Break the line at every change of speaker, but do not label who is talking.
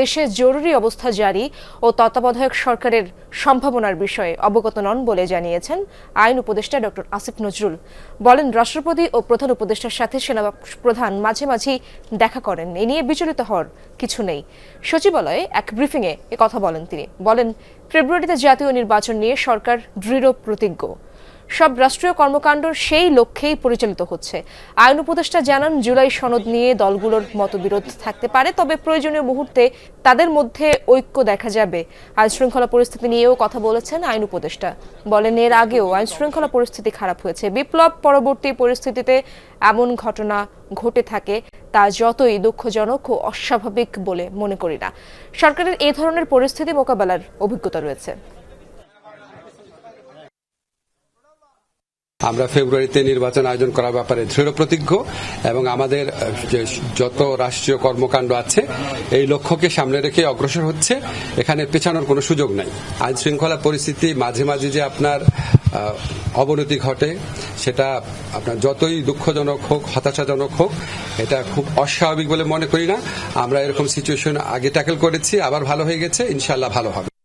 দেশে জরুরি অবস্থা জারি ও তত্ত্বাবধায়ক সরকারের সম্ভাবনার বিষয়ে অবগত নন বলে জানিয়েছেন আইন উপদেষ্টা ডক্টর আসিফ নজরুল। বলেন, রাষ্ট্রপতি ও প্রধান উপদেষ্টার সাথে সেনা প্রধান মাঝে মাঝেই দেখা করেন। এ নিয়ে বিচলিত হওয়ার কিছু নেই। সচিবালয়ে এক ব্রিফিংয়ে কথা বলেন তিনি। বলেন, ফেব্রুয়ারিতে জাতীয় নির্বাচন নিয়ে সরকার দৃঢ় প্রতিজ্ঞ। সব রাষ্ট্রীয় কর্মকাণ্ড সেই লক্ষ্যেই পরিচালিত হচ্ছে। আইন উপদেষ্টা জানান, জুলাই সনদ নিয়ে দলগুলোর মতবিরোধ থাকতে পারে, তবে প্রয়োজনীয় মুহূর্তে তাদের মধ্যে ঐক্য দেখা যাবে। আইন শৃঙ্খলা পরিস্থিতি নিয়েও কথা বলেছেন আইন উপদেষ্টা। বলেন, এর আগেও আইন শৃঙ্খলা পরিস্থিতি খারাপ হয়েছে। বিপ্লব পরবর্তী পরিস্থিতিতে এমন ঘটনা ঘটে থাকে, তা যতই দুঃখজনক ও অস্বাভাবিক বলে মনে করি না। সরকারের এই ধরনের পরিস্থিতি মোকাবেলার অভিজ্ঞতা রয়েছে।
আমরা ফেব্রুয়ারিতে নির্বাচন আয়োজন করার ব্যাপারে দৃঢ় প্রতিজ্ঞ এবং আমাদের যত রাষ্ট্রীয় কর্মকাণ্ড আছে, এই লক্ষ্যকে সামনে রেখে অগ্রসর হচ্ছে। এখানে পেছানোর কোনো সুযোগ নাই। আইন শৃঙ্খলা পরিস্থিতি মাঝে মাঝে যে আপনার অবনতি ঘটে, সেটা আপনার যতই দুঃখজনক হোক, হতাশাজনক হোক, এটা খুব অস্বাভাবিক বলে মনে করি না। আমরা এরকম সিচুয়েশন আগে ট্যাকেল করেছি, আবার ভালো হয়ে গেছে ইনশাল্লাহ ভালো হবে।